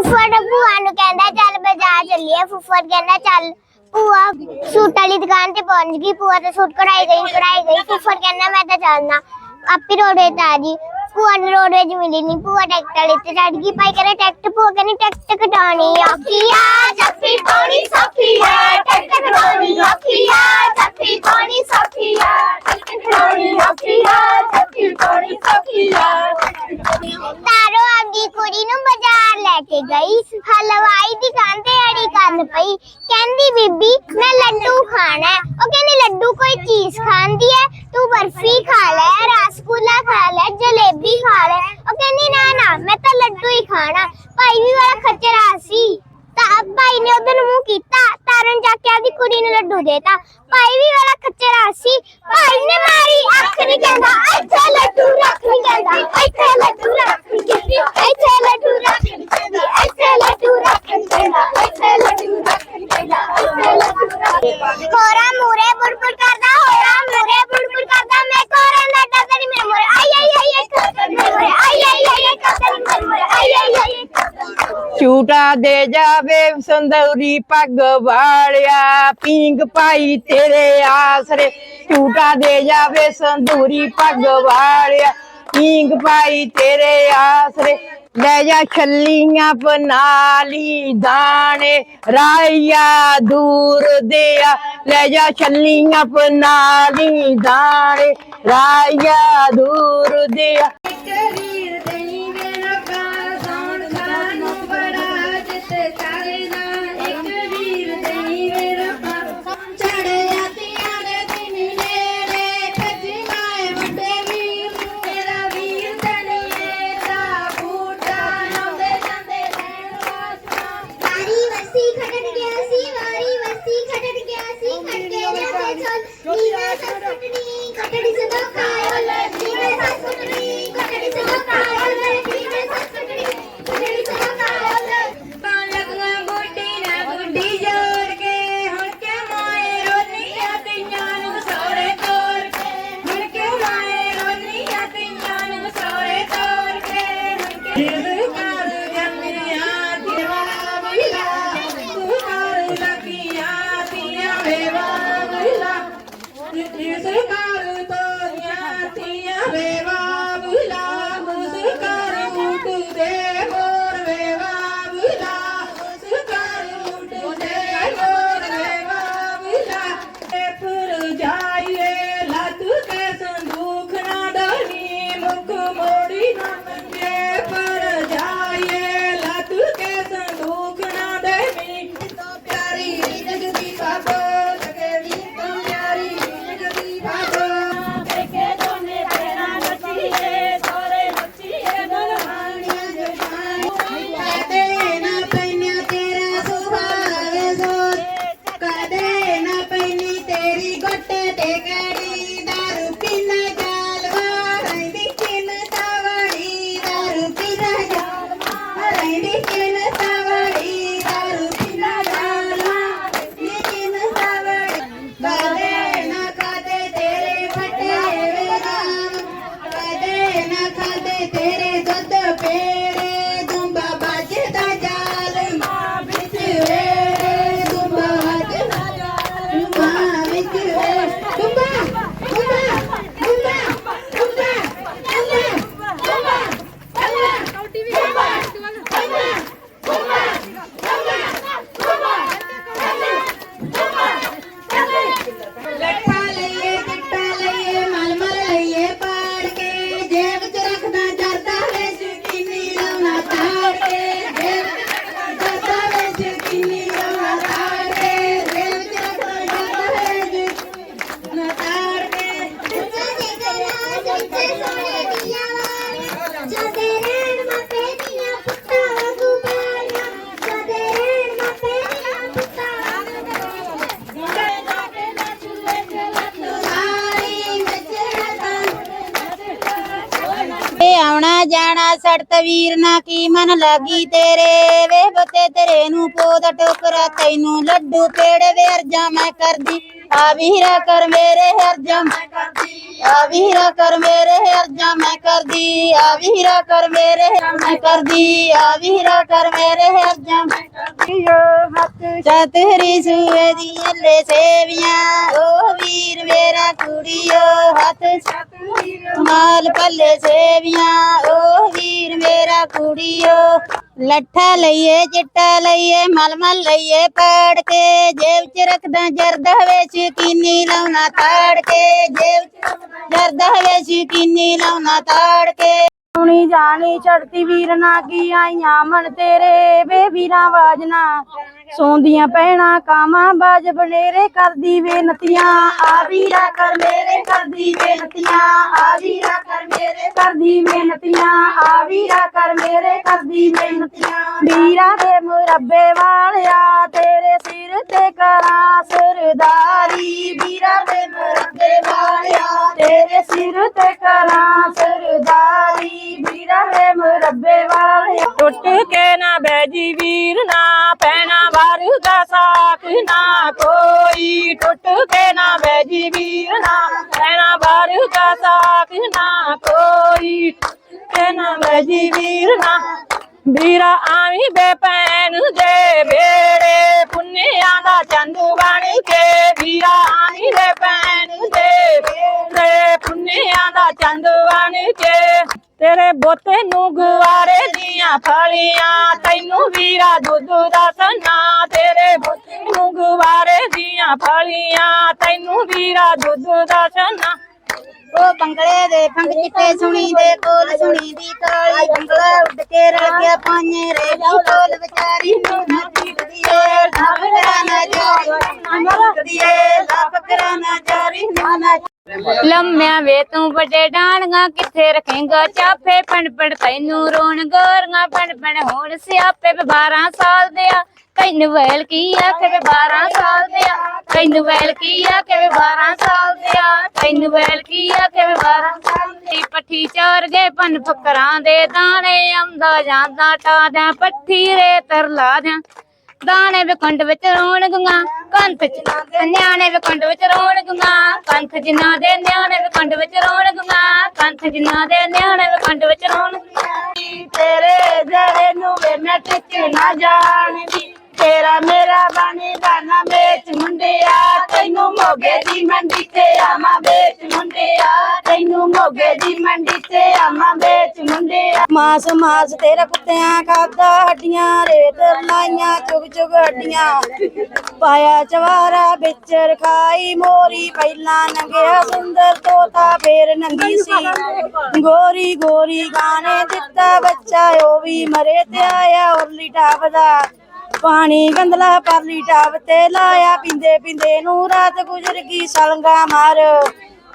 ਫੁੱਫੜ ਭੂਆ ਨੂੰ ਕਹਿੰਦਾ, ਚੱਲ ਬਾਜ਼ਾਰ ਚੱਲੀਏ। ਫੁੱਫੜ ਕਹਿੰਦਾ, ਚੱਲ ਭੂਆ ਸੂਟ ਵਾਲੀ ਦੁਕਾਨ ਤੇ ਪਹੁੰਚ ਗਈ। ਭੂਆ ਤਾਂ ਸੂਟ ਕਢਾਈ ਗਈ ਕਢਾਈ ਗਈ। ਫੁੱਫੜ ਕਹਿੰਦਾ, ਮੈਂ ਤਾਂ ਚੱਲਣਾ। ਆਪੀ ਰੋੜੇ ਤੇ ਆ ਜੀ ਭੂਆ ਨੂੰ ਰੋੜੇ 'ਚ ਮਿਲੀ ਨਹੀਂ ਭੂਆ ਟੈਕਟ ਵਾਲੀ ਤੇ ਚੜ ਗਈ। ਭਾਈ ਕਹਿੰਦਾ, ਟੈਕਟ ਭੂਆ ਕਹਿੰਦੀ, ਟੈਕਟ ਕਟਾਣੀ ਆਖੀਆ ਜੱਫੀ ਪਾਉਣੀ ਸਫੀਆ ਟੈਕਟ ਕਟਾਉਣੀ ਆਖੀਆ ਜੱਫੀ ਪਾਉਣੀ ਸਫੀਆ ਟੈਕਟ ਕਟਾਉਣੀ ਆਖੀਆ ਜੱਫੀ ਪਾਉਣੀ ਸਫੀਆ ਤਾਰੋ ਆਪਦੀ ਕੁੜੀ ਨੂੰ ਬਾਜ਼ਾਰ ਲੈ ਕੇ ਗਈ ਹਲਵਾਈ ਦੀ ਦੁਕਾਨ ਤੇ ਅੜੀ ਕਰਨ ਪਈ ਕਹਿੰਦੀ ਬੀਬੀ ਮੈਂ ਲੱਡੂ ਖਾਣਾ ਹੈ ਉਹ ਕਹਿੰਦੀ ਲੱਡੂ ਕੋਈ ਚੀਜ਼ ਖਾਂਦੀ ਹੈ ਤੂੰ ਬਰਫੀ ਖਾ ਲੈ ਰਸਗੁੱਲਾ ਖਾ ਲੈ ਜਲੇਬੀ ਖਾ ਲੈ ਉਹ ਕਹਿੰਦੀ ਨਾ ਨਾ ਮੈਂ ਤਾਂ ਲੱਡੂ ਹੀ ਖਾਣਾ ਭਾਈ ਵੀ ਬੜਾ ਖੱਚਰਾ ਸੀ। ਤਾਂ ਭਾਈ ਨੇ ਉਹਦੇ ਨੂੰ ਮੂੰਹ ਕੀਤਾ, ਤਾਰਨ ਜਾ ਕੇ ਆਪਦੀ ਕੁੜੀ ਨੂੰ ਲੱਡੂ ਦੇਤਾ। ਭਾਈ ਵੀ ਬੜਾ ਖੱਚਰਾ ਸੀ। ਭਾਈ ਨੇ ਮਾਰੀ, ਅੱਖ ਨਹੀਂ ਕਹਿੰਦਾ, ਇੱਥੇ ਲੱਡੂ ਰੱਖ ਨਹੀਂ ਕਹਿੰਦਾ, ਇੱਥੇ ਲੱਡੂ ਰੱਖ ਨਹੀਂ ਕਹਿੰਦਾ, ਇੱਥੇ ਲੱਡੂ ਰੱਖ ਨਹੀਂ ਕਹਿੰਦਾ, ਇੱਥੇ ਲੱਡੂ ਰੱਖ ਨਹੀਂ ਕਹਿੰਦਾ, ਇੱਥੇ ਲੱਡੂ ਰੱਖ ਨਹੀਂ ਕਹਿੰਦਾ, ਇੱਥੇ ਲੱਡੂ ਰੱਖ ਹੋਰਾ ਮੂਰੇ ਬੁੜਬੁੜ ਕਰਦਾ ਨੀ ਝੂਟਾ ਦੇ ਜਾਵੇ ਸੰਦੂਰੀ ਪੱਗ ਵਾਲਿਆ ਪੀਂਗ ਪਾਈ ਤੇਰੇ ਆਸਰੇ। ਝੂਟਾ ਦੇ ਜਾਵੇ ਸੰਦੂਰੀ ਪੱਗ ਵਾਲਿਆ ਪੀਂਗ ਪਾਈ ਤੇਰੇ ਆਸਰੇ। ਲੈ ਜਾ ਛੱਲੀਆਂ ਬਨਾਲੀ ਦਾਣੇ, ਰਾਇਆ ਦੂਰ ਦਿਆ। ਲੈ ਜਾ ਛੱਲੀਆਂ ਬਨਾਲੀ ਦਾਣੇ, ਰਾਇਆ ਦੂਰ ਦਿਆ। ਕਰੀਰ ਦੇਈ Music. a ਸੜਤ ਵੀਰ ਨਾ ਕੀ ਮਨ ਲਾਗੀ ਤੇਰੇ? ਵੇ ਬਤੇ ਤੇਰੇ ਨੂੰ ਪੋਦਾ ਟੋਕਰਾ, ਤੈਨੂੰ ਲੱਡੂ ਪੇੜੇ ਵੇ ਅਰਜਾ ਮੈਂ ਕਰਦੀ। ਆ ਵੀਰਾ ਕਰ ਮੇਰੇ ਹਰਜਾ ਮੈਂ ਕਰਦੀ ਆ ਵੀਰਾ ਕਰ ਮੇਰੇ ਹਰਜਾ ਮੈਂ ਕਰਦੀ ਆ ਵੀਰਾ ਕਰ ਮੇਰੇ ਹਰਜਾ ਮੈਂ ਕਰਦੀ ਆ ਵੀਰਾ ਕਰ ਮੇਰੇ ਹਰਜਾ ਮੈਂ ਕਰਦੀ। ਓ ਹੱਥ ਚਾ ਤੇਰੀ ਸੂਏ ਦੀ ਅੱਲੇ ਸੇਵੀਆਂ, ਓ ਵੀਰ ਮੇਰਾ ਕੁੜੀਓ, ਹੱਥ ਮਾਲ ਪੱਲੇ ਸੇਵੀਆਂ, ਓ ਵੀਰ ਮੇਰਾ ਕੁੜੀਓ। ਲੱਠਾ ਲਈਏ, ਚਿੱਟਾ ਲਈਏ, ਮਲਮਲ ਲਈਏ, ਪਾੜ ਕੇ ਜੇਬ ਚ ਰੱਖਦਾ ਜਰਦਾ ਵਿੱਚ ਕੀਨੀ ਲਾਉਣਾ ਤਾੜ ਕੇ, ਜੇਬ ਚ ਰੱਖਦਾ ਜਰਦਾ ਵਿੱਚ ਕੀਨੀ ਲਾਉਣਾ ਤਾੜ ਕੇ। ਸੁਣੀ ਜਾਣੀ ਚੜਤੀ ਵੀਰ ਨਾ ਕੀ ਆਈਆਂ, ਮਨ ਤੇਰੇ ਵੇ ਵੀਰਾਂ ਵਾਜਨਾ ਸੌਂਦੀਆਂ ਪੈਣਾ ਕਾਵਾਂ ਬਾਜ ਬਨੇਰੇ ਕਰਦੀ ਬੇਨਤੀਆਂ। ਆ ਵੀਰਾ ਕਰ ਮੇਰੇ, ਕਰਦੀ ਬੇਨਤੀਆਂ। ਆ ਵੀਰਾ ਕਰ ਮੇਰੇ, ਕਰਦੀ ਬੇਨਤੀਆਂ। ਆ ਵੀਰਾ ਕਰ ਮੇਰੇ, ਕਰਦੀ ਬੇਨਤੀਆਂ। ਵੀਰਾ ਦੇ ਮੁਰੱਬੇ ਵਾਲਿਆ, ਤੇਰੇ ਸਿਰ ਤੇ ਕਰਾਂ ਸਰਦਾਰੀ। ਵੀਰਾ ਦੇ ਮੁਰੱਬੇ ਵਾਲਿਆ, ਤੇਰੇ ਸਿਰ ਤੇ ਕਰਾਂ ਸਰਦਾਰੀ। ਵਾਲਿਆ ਕੇ ਨਾ ਬੈਜੀ ਵੀਰ, ਨਾ ਪੈਣਾ ਵਾਰ ਦਾ ਸਾਥ, ਨਾ ਕੋਈ ਟੁੱਟ ਕੇ ਨਾ ਬੈਜੀ ਵੀਰ, ਨਾ ਪੈਣਾ ਵਾਰ ਦਾ ਸਾਥ, ਨਾ ਕੋਈ ਕੇ ਨਾ ਬੈਜੀ ਵੀਰ, ਨਾ ਵੀਰਾ ਆਵੀਂ ਬੇ ਭੈਣ ਦੇ ਬੇੜੇ ਪੁੰਨਿਆਂ ਦਾ ਚੰਦ ਬਣ ਕੇ ਵੀਰਾ ਆਵੀਂ ਬੇ ਭੈਣ ਦੇ ਬੇੜੇ ਪੁੰਨਿਆਂ ਦਾ ਚੰਦ ਬਣ ਕੇ ਤੇਰੇ ਬੋਤੇ ਨੂੰ ਗੁਵਾਰੇ ਦੀਆਂ ਫਲੀਆਂ ਤੈਨੂੰ ਵੀਰਾ ਦੁੱਧ ਦਾ ਸੰਨਾ। ਤੇਰੇ ਬੋਤੇ ਨੂੰ ਗੁਵਾਰੇ ਦੀਆਂ ਫਲੀਆਂ ਤੈਨੂੰ ਵੀਰਾ ਦੁੱਧ ਦਾ ਸੰਨਾ। ਉਹ ਬੰਗਲੇ ਦੇ ਫੰਗ ਚਿੱਟੇ ਸੁਣੀ ਦੇ ਕੋਲ ਸੁਣੀ ਦੀ ਕਾਲੀ ਬੰਗਲਾ ਉੱਡ ਕੇ ਰਲ ਗਿਆ ਪਾਣੇ ਰੇ ਕੋਲ। ਵਿਚਾਰੀ ਨੂੰ ਨਾ ਟਿਕਦੀ ਏ ਸਭ ਕਰਾ ਨਾ ਜਾਰੀ ਏ ਸਭ ਕਰਾ ਨਾ ਜਾਰੀ ਨਾ ਲੰਮਿਆਂ ਵੇ ਤੂੰ ਵੱਡੇ ਡਾਣਗਾ ਕਿੱਥੇ ਰਖੇਂਗਾ ਚਾਫੇ? ਪਣ ਤੈਨੂੰ ਰੋਣ ਗੋਰੀਆਂ ਪਣ ਪਣ ਸਿਆਪੇ 12 ਸਾਲ ਦੇ ਆ। ਤੈਨੂੰ ਵੈਲ ਕੀ ਆਖੇ ਵੇ 12 ਸਾਲ ਦੇ ਆ? ਤੈਨੂੰ ਵੈਲ ਕੀ ਆਖੇ ਵੇ 12 ਸਾਲ ਦੇ ਆ? ਤੈਨੂੰ ਵੈਲ ਕੀ ਆਖੇ ਵੇ 12 ਸਾਲ ਦੀ ਪੱਠੀ ਚਾਰ ਗਏ ਪਨ ਫਕਰਾਂ ਦੇ ਦਾਣੇ, ਆਉਂਦਾ ਜਾਂਦਾ ਟਾਦਿਆਂ ਪੱਠੀ ਰੇ ਤਰਲਾ ਦਿਆਂ। ਦਾਣੇ ਵੇ ਕੰਡ ਵਿੱਚ ਰੋਣ ਗੁੰਗਾ ਕੰਥ ਚ ਨਿਆਣੇ ਵੇ ਕੰਡ ਵਿੱਚ ਰੋਣ ਗੁੰਗਾ ਕੰਥ ਜਿਨ੍ਹਾਂ ਦੇ ਨਿਆਣੇ ਵੇ ਕੰਡ ਵਿੱਚ ਰੋਣ ਗੁੰਗਾ ਕੰਥ ਜਿਨ੍ਹਾਂ ਦੇ ਨਿਆਣੇ ਵੇ ਕੰਡ ਵਿੱਚ ਰੋਣ ਗੁੰਗਾ ਤੇਰੇ ਜੜੇ ਨੂੰ ਵੇ ਮੈਂ ਟਿਕ ਨਾ ਜਾਣਦੀ। ਤੇਰਾ ਮੇਰਾ ਬਾਣੀ ਗਾਣਾ ਵੇਚ ਮੁੰਡਿਆ, ਤੈਨੂੰ ਮੋਗੇ ਦੀ ਮੰਡੀ ਤੇ ਆਵਾਂ ਵੇਚ ਮੁੰਡਿਆ, ਤੈਨੂੰ ਮੋਗੇ ਦੀ ਮੰਡੀ ਤੇ ਆਵਾਂ ਵੇਚ ਮੁੰਡਿਆ। ਮਾਸ ਮਾਸ ਤੇਰਾ ਕੁੱਤਿਆਂ ਖਾਦਾ ਹੱਡੀਆਂ, ਰੇਤ ਲਾਈਆਂ, ਚੁਗ ਚੁਗ ਹੱਡੀਆਂ। ਪਾਇਆ ਚਵਾਰਾ ਵਿੱਚ ਰਖਾਈ, ਮੋਰੀ ਪਹਿਲਾਂ ਨੰਗਿਆ, ਸੁੰਦਰ ਤੋਤਾ ਫੇਰ ਨੰਗੀ ਸੀ। ਗੋਰੀ ਗੋਰੀ ਗਾਣੇ ਦਿੱਤਾ ਬੱਚਾ, ਉਹ ਵੀ ਮਰੇ ਤੇ ਆਇਆ, ਉਰਲੀ ਟਾਪ ਦਾ। ਪਾਣੀ ਗੰਦਲਾ ਪਰਲੀ ਟਾਪ ਤੇ ਲਾਇਆ, ਪਿੰਦੇ ਪਿੰਦੇ ਨੂੰ ਰਾਤ ਗੁਜ਼ਰ ਗਈ ਸਲੰਗਾ ਮਾਰ।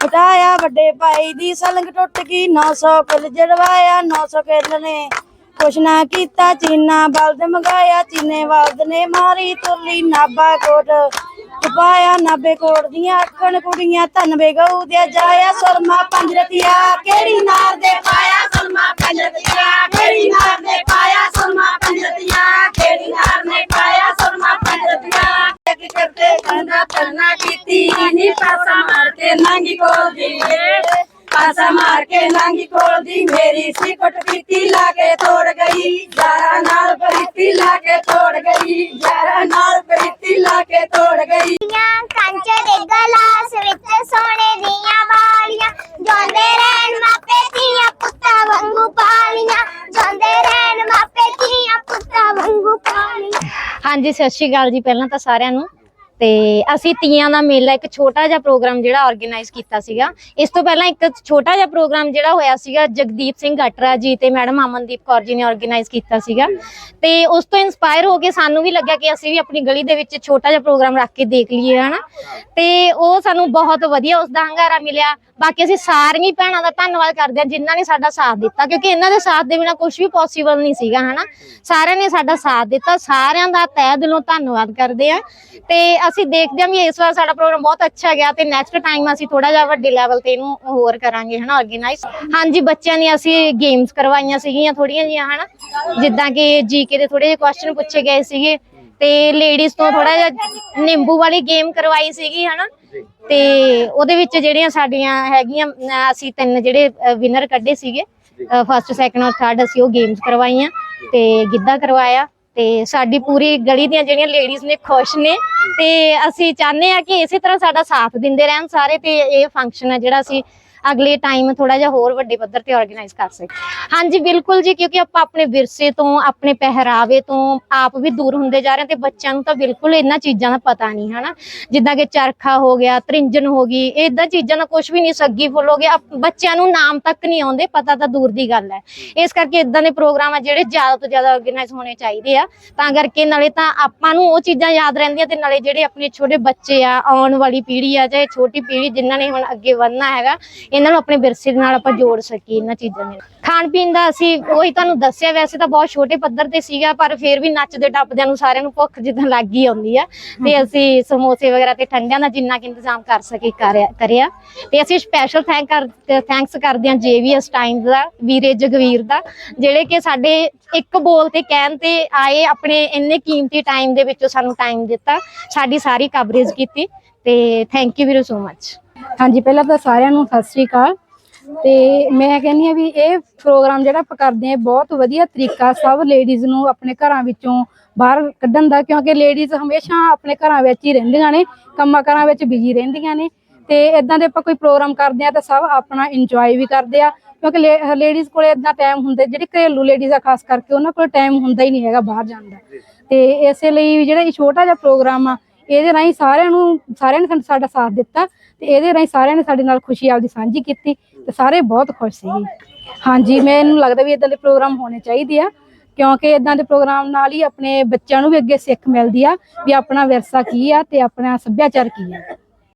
ਹਟਾਇਆ ਵੱਡੇ ਭਾਈ ਦੀ ਸਲੰਗ ਟੁੱਟ ਗਈ 900 ਕਿਲ ਜੜਵਾਇਆ 900 ਕਿਲ ਨੇ ਕੁਛ ਨਾ ਕੀਤਾ, ਚੀਨਾ ਬਲਦ ਮੰਗਾਇਆ, ਚੀਨੇ ਬਲਦ ਨੇ ਮਾਰੀ ਤੁਰਲੀ ਨਾਬਾ ਕੋਟ। ਪਾਇਆ ਨਾਬੇ ਕੋਟ ਦੀਆਂ ਅੱਖਣ ਕੁੜੀਆਂ, ਧਨਵੇ ਗਊ ਦੇ ਜਾਇਆ, ਸੁਰਮਾ ਪੰਜ ਰਤੀਆ, ਕਿਹੜੀ ਨਾਰ ਦੇ ਪਾਇਆ, ਸੁਰਮਾ ਪੰਜ ਰਤੀਆ, ਕਿਹੜੀ ਨਾਰ ਦੇ ਪਾਇਆ, ਸੁਰਮਾ ਪੰਜ ਰਤੀਆ, ਕਿਹੜੀ ਨਾਰ ਕੇ ਨਾਂਗੀ ਕੋਲ ਦੀ ਪਾਸਾ ਮਾਰ ਕੇ ਨਾਂਗੀ ਕੋਲ ਦੀ ਮੇਰੀ ਸਿਕਟ ਪੀਤੀ ਲਾ ਕੇ ਤੋੜ ਗਈ। ਯਾਰਾ ਨਾਲ ਪ੍ਰੀਤੀ ਲਾ ਕੇ ਤੋੜ ਗਈ। ਯਾਰਾ ਨਾਲ ਪ੍ਰੀਤੀ ਲਾ ਕੇ ਤੋੜ ਗਈ। ਦੀਆਂ ਕੰਚ ਦੇ ਗਲਾਸ ਵਿੱਚ ਸੋਨੇ ਦੀਆਂ ਵਾਲੀਆਂ। ਜਾਂਦੇ ਰਹਿਣ ਮਾਪੇ ਧੀਆਂ ਪੁੱਤਾਂ ਵਾਂਗੂ ਪਾਲੀਆਂ। ਜਾਂਦੇ ਰਹਿਣ ਮਾਪੇ ਧੀਆਂ ਪੁੱਤਾਂ ਵਾਂਗੂ ਪਾਲੀਆਂ। ਹਾਂਜੀ ਸਤਿ ਸ਼੍ਰੀ ਅਕਾਲ ਜੀ ਪਹਿਲਾਂ ਤਾਂ ਸਾਰਿਆਂ ਨੂੰ। ਤੇ ਅਸੀਂ ਤੀਆਂ ਦਾ ਮੇਲਾ, ਇੱਕ ਛੋਟਾ ਜਿਹਾ ਪ੍ਰੋਗਰਾਮ ਜਿਹੜਾ ਆਰਗੇਨਾਈਜ਼ ਕੀਤਾ ਸੀਗਾ। ਇਸ ਤੋਂ ਪਹਿਲਾਂ ਇੱਕ ਛੋਟਾ ਜਿਹਾ ਪ੍ਰੋਗਰਾਮ ਜਿਹੜਾ ਹੋਇਆ ਸੀਗਾ, ਜਗਦੀਪ ਸਿੰਘ ਗਟਰਾ ਜੀ ਤੇ ਮੈਡਮ ਅਮਨਦੀਪ ਕੌਰ ਜੀ ਨੇ ਆਰਗੇਨਾਈਜ਼ ਕੀਤਾ ਸੀਗਾ। ਤੇ ਉਸ ਤੋਂ ਇਨਸਪਾਇਰ ਹੋ ਕੇ ਸਾਨੂੰ ਵੀ ਲੱਗਿਆ ਕਿ ਅਸੀਂ ਵੀ ਆਪਣੀ ਗਲੀ ਦੇ ਵਿੱਚ ਛੋਟਾ ਜਿਹਾ ਪ੍ਰੋਗਰਾਮ ਰੱਖ ਕੇ ਦੇਖ ਲਈਏ, ਹਨਾ। ਤੇ ਉਹ ਸਾਨੂੰ ਬਹੁਤ ਵਧੀਆ ਉਸ ਦਾ ਹੰਗਾਰਾ ਮਿਲਿਆ। ਬਾਕੀ ਅਸੀਂ ਸਾਰੀਆਂ ਭੈਣਾਂ ਦਾ ਧੰਨਵਾਦ ਕਰਦੇ ਹਾਂ ਜਿਨ੍ਹਾਂ ਨੇ ਸਾਡਾ ਸਾਥ ਦਿੱਤਾ, ਕਿਉਂਕਿ ਇਹਨਾਂ ਦੇ ਸਾਥ ਦੇ ਬਿਨਾ ਕੁਝ ਵੀ ਪੋਸੀਬਲ ਨਹੀਂ ਸੀਗਾ, ਹਨਾ। ਸਾਰਿਆਂ ਨੇ ਸਾਡਾ ਸਾਥ ਦਿੱਤਾ, ਸਾਰਿਆਂ ਦਾ ਤਹਿ ਦਿਲੋਂ ਧੰਨਵਾਦ ਕਰਦੇ ਆ ਤੇ ਅਸੀਂ ਦੇਖਦੇ ਹਾਂ ਵੀ ਇਸ ਵਾਰ ਸਾਡਾ ਪ੍ਰੋਗਰਾਮ ਬਹੁਤ ਅੱਛਾ ਗਿਆ ਤੇ ਨੈਕਸਟ ਟਾਈਮ ਅਸੀਂ ਥੋੜਾ ਜਿਹਾ ਵੱਡੇ ਲੈਵਲ ਤੇ ਇਹਨੂੰ ਹੋਰ ਕਰਾਂਗੇ ਹਨਾ ਆਰਗੇਨਾਈਜ਼ ਹਾਂਜੀ ਬੱਚਿਆਂ ਦੀਆਂ ਅਸੀਂ ਗੇਮਸ ਕਰਵਾਈਆਂ ਸੀਗੀਆਂ ਥੋੜੀਆਂ ਜੀਆਂ ਹਨਾ। ਜਿੱਦਾਂ ਕਿ ਜੀਕੇ ਦੇ ਥੋੜੇ ਜਿਹੇ ਕੁਐਸਚਨ ਪੁੱਛੇ ਗਏ ਸੀਗੇ ਤੇ ਲੇਡੀਜ਼ ਤੋਂ ਥੋੜਾ ਜਿਹਾ ਨਿੰਬੂ ਵਾਲੀ ਗੇਮ ਕਰਵਾਈ ਸੀਗੀ ਹਨਾ। ਤੇ ਉਹਦੇ ਵਿੱਚ ਜਿਹੜੀਆਂ ਸਾਡੀਆਂ ਹੈਗੀਆਂ ਅਸੀਂ ਤਿੰਨ ਜਿਹੜੇ ਵਿਨਰ ਕੱਢੇ ਸੀਗੇ। ਫਸਟ ਸੈਕੰਡ ਔਰ ਥਰਡ ਅਸੀਂ ਉਹ ਗੇਮਸ ਕਰਵਾਈਆਂ ਤੇ ਗਿੱਧਾ ਕਰਵਾਇਆ। ਤੇ ਸਾਡੀ ਪੂਰੀ ਗਲੀ ਦੀਆਂ ਜਿਹੜੀਆਂ ਲੇਡੀਜ਼ ਨੇ ਖੁਸ਼ ਨੇ ਤੇ ਅਸੀਂ ਚਾਹੁੰਦੇ ਆ ਕਿ ਇਸੇ ਤਰ੍ਹਾਂ ਸਾਡਾ ਸਾਥ ਦਿੰਦੇ ਰਹਿਣ ਸਾਰੇ ਤੇ ਇਹ ਫੰਕਸ਼ਨ ਹੈ ਜਿਹੜਾ ਅਸੀਂ ਅਗਲੇ ਟਾਈਮ ਥੋੜਾ ਜਿਹਾ ਹੋਰ ਵੱਡੇ ਪੱਧਰ ਤੇ ਆਰਗੇਨਾਈਜ਼ ਕਰ ਸਕੀਏ ਹਾਂਜੀ ਬਿਲਕੁਲ ਜੀ ਕਿਉਂਕਿ ਆਪਾਂ ਆਪਣੇ ਵਿਰਸੇ ਤੋਂ ਆਪਣੇ ਪਹਿਰਾਵੇ ਤੋਂ ਆਪ ਵੀ ਦੂਰ ਹੁੰਦੇ ਜਾ ਰਹੇ ਹਾਂ ਤੇ ਬੱਚਿਆਂ ਨੂੰ ਤਾਂ ਬਿਲਕੁਲ ਇਹਨਾਂ ਚੀਜ਼ਾਂ ਦਾ ਪਤਾ ਨਹੀਂ ਹਨਾ? ਜਿੱਦਾਂ ਕਿ ਚਰਖਾ ਹੋ ਗਿਆ ਤ੍ਰਿੰਜਣ ਹੋ ਗਈ ਇਦਾਂ ਚੀਜ਼ਾਂ ਦਾ ਕੁਝ ਵੀ ਨਹੀਂ ਸੱਗੀ ਫੁੱਲ ਹੋ ਗਿਆ ਬੱਚਿਆਂ ਨੂੰ ਨਾਮ ਤੱਕ ਨਹੀਂ ਆਉਂਦੇ ਪਤਾ ਤਾਂ ਦੂਰ ਦੀ ਗੱਲ ਹੈ। ਇਸ ਕਰਕੇ ਇਦਾਂ ਦੇ ਪ੍ਰੋਗਰਾਮ ਆ ਜਿਹੜੇ ਜ਼ਿਆਦਾ ਤੋਂ ਜ਼ਿਆਦਾ ਆਰਗੇਨਾਈਜ਼ ਹੋਣੇ ਚਾਹੀਦੇ ਆ। ਤਾਂ ਕਰਕੇ ਨਾਲੇ ਤਾਂ ਆਪਾਂ ਨੂੰ ਉਹ ਚੀਜ਼ਾਂ ਯਾਦ ਰਹਿੰਦੀਆਂ ਤੇ ਨਾਲੇ ਜਿਹੜੇ ਆਪਣੇ ਛੋਟੇ ਬੱਚੇ ਆ ਆਉਣ ਵਾਲੀ ਪੀੜ੍ਹੀ ਆ ਚਾਹੇ ਛੋਟੀ ਪੀੜ੍ਹੀ ਜਿਨ੍ਹਾਂ ਨੇ ਹੁਣ ਅੱਗੇ ਵਧਣਾ ਹੈਗਾ ਇਹਨਾਂ ਨੂੰ ਆਪਣੇ ਵਿਰਸੇ ਦੇ ਨਾਲ ਆਪਾਂ ਜੋੜ ਸਕੀਏ ਇਹਨਾਂ ਚੀਜ਼ਾਂ ਦੇ ਖਾਣ ਪੀਣ ਦਾ ਅਸੀਂ ਉਹੀ ਤੁਹਾਨੂੰ ਦੱਸਿਆ ਵੈਸੇ ਤਾਂ ਬਹੁਤ ਛੋਟੇ ਪੱਧਰ ਤੇ ਸੀਗਾ ਪਰ ਫਿਰ ਵੀ ਨੱਚਦੇ ਟੱਪਦਿਆਂ ਨੂੰ ਸਾਰਿਆਂ ਨੂੰ ਭੁੱਖ ਜਿੱਦਾਂ ਲੱਗ ਹੀ ਆਉਂਦੀ ਆ। ਤੇ ਅਸੀਂ ਸਮੋਸੇ ਵਗੈਰਾ ਤੇ ਠੰਡਿਆਂ ਦਾ ਜਿੰਨਾ ਕਿ ਇੰਤਜ਼ਾਮ ਕਰ ਸਕੇ ਕਰਿਆ ਤੇ ਅਸੀਂ ਸਪੈਸ਼ਲ ਥੈਂਕ ਕਰ ਥੈਂਕਸ ਕਰਦੇ ਹਾਂ ਜੇਵੀਐਸ ਟਾਈਮਸ ਦਾ ਵੀਰੇ ਜਗਵੀਰ ਦਾ ਜਿਹੜੇ ਕਿ ਸਾਡੇ ਇੱਕ ਬੋਲ ਤੇ ਕਹਿਣ ਤੇ ਆਏ ਆਪਣੇ ਇੰਨੇ ਕੀਮਤੀ ਟਾਈਮ ਦੇ ਵਿੱਚੋਂ ਸਾਨੂੰ ਟਾਈਮ ਦਿੱਤਾ ਸਾਡੀ ਸਾਰੀ ਕਵਰੇਜ ਕੀਤੀ। ਤੇ ਥੈਂਕ ਯੂ ਵੀਰੇ ਸੋ ਮਚ ਹਾਂਜੀ, ਪਹਿਲਾਂ ਤਾਂ ਸਾਰਿਆਂ ਨੂੰ ਸਤਿ ਸ੍ਰੀ ਅਕਾਲ। ਤੇ ਮੈਂ ਕਹਿੰਦੀ ਆ ਵੀ ਇਹ ਪ੍ਰੋਗਰਾਮ ਜਿਹੜਾ ਆਪਾਂ ਕਰਦੇ ਆ ਬਹੁਤ ਵਧੀਆ ਤਰੀਕਾ ਸਭ ਲੇਡੀਜ਼ ਨੂੰ ਆਪਣੇ ਘਰਾਂ ਵਿੱਚੋਂ ਬਾਹਰ ਕੱਢਣ ਦਾ, ਕਿਉਂਕਿ ਲੇਡੀਜ਼ ਹਮੇਸ਼ਾ ਆਪਣੇ ਘਰਾਂ ਵਿੱਚ ਹੀ ਰਹਿੰਦੀਆਂ ਨੇ, ਕੰਮਾਂ ਕਾਰਾਂ ਵਿੱਚ ਬਿਜ਼ੀ ਰਹਿੰਦੀਆਂ ਨੇ। ਤੇ ਇਦਾਂ ਦੇ ਆਪਾਂ ਕੋਈ ਪ੍ਰੋਗਰਾਮ ਕਰਦੇ ਆ ਤਾਂ ਸਭ ਆਪਣਾ ਇੰਜੋਏ ਵੀ ਕਰਦੇ ਆ, ਕਿਉਂਕਿ ਲੇਡੀਜ਼ ਕੋਲੇ ਇਦਾਂ ਟਾਈਮ ਹੁੰਦਾ, ਜਿਹੜੀ ਘਰੇਲੂ ਲੇਡੀਜ਼ ਆ, ਖਾਸ ਕਰਕੇ ਉਹਨਾਂ ਕੋਲ ਟਾਈਮ ਹੁੰਦਾ ਹੀ ਨਹੀਂ ਹੈਗਾ ਬਾਹਰ ਜਾਣ ਦਾ। ਤੇ ਇਸੇ ਲਈ ਵੀ ਜਿਹੜਾ ਇਹ ਛੋਟਾ ਜਿਹਾ ਪ੍ਰੋਗਰਾਮ ਆ ਇਹਦੇ ਰਾਹੀਂ ਸਾਰਿਆਂ ਨੂੰ, ਸਾਰਿਆਂ ਨੇ ਸਾਨੂੰ ਸਾਡਾ ਸਾਥ ਦਿੱਤਾ ਤੇ ਇਹਦੇ ਰਾਹੀਂ ਸਾਰਿਆਂ ਨੇ ਸਾਡੇ ਨਾਲ ਖੁਸ਼ੀ ਆਪਦੀ ਸਾਂਝੀ ਕੀਤੀ ਤੇ ਸਾਰੇ ਬਹੁਤ ਖੁਸ਼ ਸੀ ਹਾਂਜੀ ਮੈਨੂੰ ਲੱਗਦਾ ਵੀ ਇਦਾਂ ਦੇ ਪ੍ਰੋਗਰਾਮ ਹੋਣੇ ਚਾਹੀਦੇ ਆ, ਕਿਉਂਕਿ ਇਦਾਂ ਦੇ ਪ੍ਰੋਗਰਾਮ ਨਾਲ ਹੀ ਆਪਣੇ ਬੱਚਿਆਂ ਨੂੰ ਵੀ ਅੱਗੇ ਸਿੱਖ ਮਿਲਦੀ ਆ ਵੀ ਆਪਣਾ ਵਿਰਸਾ ਕੀ ਆ ਤੇ ਆਪਣਾ ਸੱਭਿਆਚਾਰ ਕੀ ਆ।